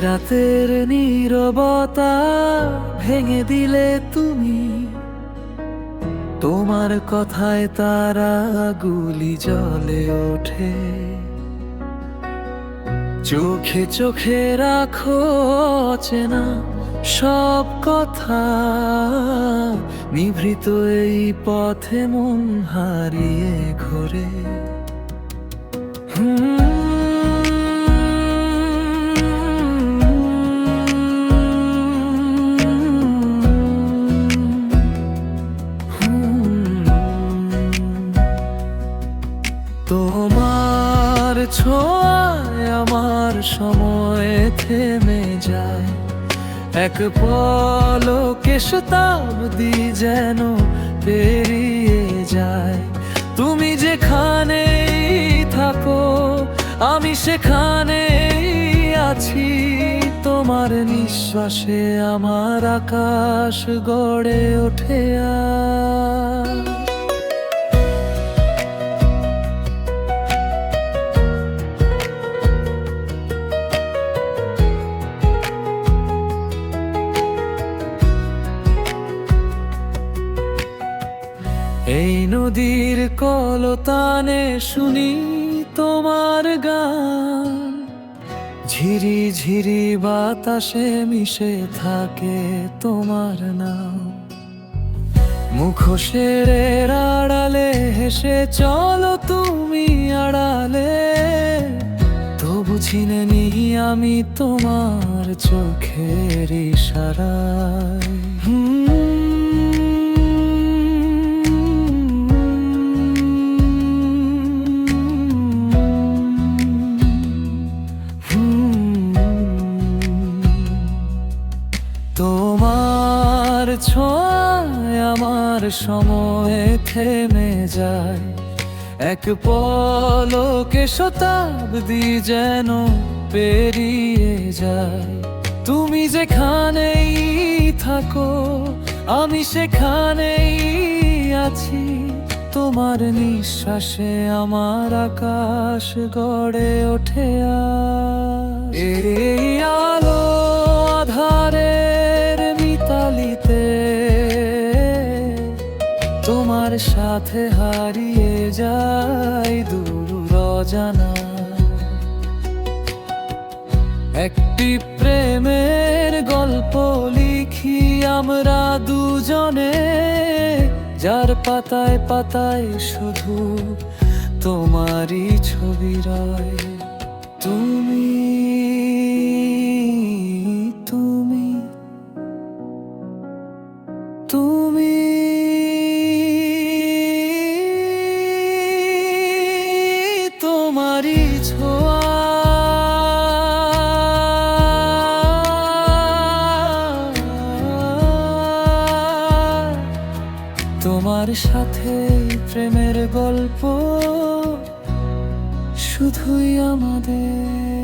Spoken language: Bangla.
রাতের নীরবতা ভেঙে দিলে তুমি। তোমার কথায় তারা গুলি জলে ওঠে। চোখে চোখে রাখো চেনা সব কথা। নিভৃত এই পথে মন হারিয়ে ঘোরে। তোমার ছোঁয়ায় আমার সময় থেমে যায়। এক পলকে শতাব্দী যেন পেরিয়ে যায়। তুমি যেখানে থাকো, আমি সেখানে আছি। তোমার নিঃশ্বাসে আমার আকাশ গড়ে ওঠে আজ। এই নদীর কলতানে শুনি তোমার গান। ঝিরি ঝিরি বাতাসে মিশে থাকে তোমার নাম। মুখোশের আড়ালে হেসে চলো তুমি আড়ালে। তবু চিনে নি আমি তোমার চোখের ইশারায়। ছোঁয়ায় আমার সময়ে থেমে যায়। এক পলকে শতাব্দী যেন পেরিয়ে যায়। তুমি যেখানেই থাকো, আমি সেখানেই আছি। তোমার নিঃশ্বাসে আমার আকাশ গড়ে ওঠে আজ। তোমার সাথে হারিয়ে যাই দূর অজানা একটি প্রেমের গল্প লিখি আমরা দুজনে, যার পাতায় পাতায় শুধু তোমারই ছবি তুমি তুমি তুমি তোমার সাথে প্রেমের গল্প শুধুই আমাদের